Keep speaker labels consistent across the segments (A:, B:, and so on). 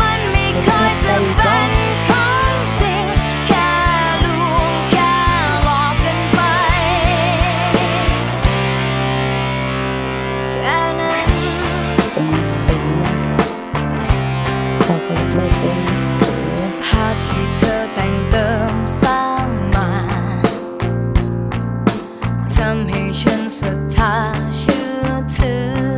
A: มันไม่เคยจะเป็นของจริงแค่ลวงแค่หลอกกันไป แค่นั้นภาพที่เธอแต่งเติมสร้างมาทำให้ฉันศรัทธาเชื่อถือ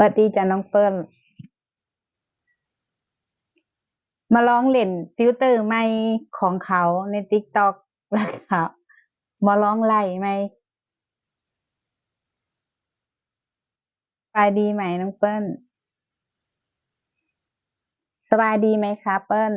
B: วัสดีจ้ะน้องเปิ้ลมาลองเล่นฟิลเตอร์ใหม่ของเขาในติ๊กต็อกแล้วก็มาลองไล่ไหมสบายดีไหมน้องเปิ้ลสบายดีไหมคะเปิ้ล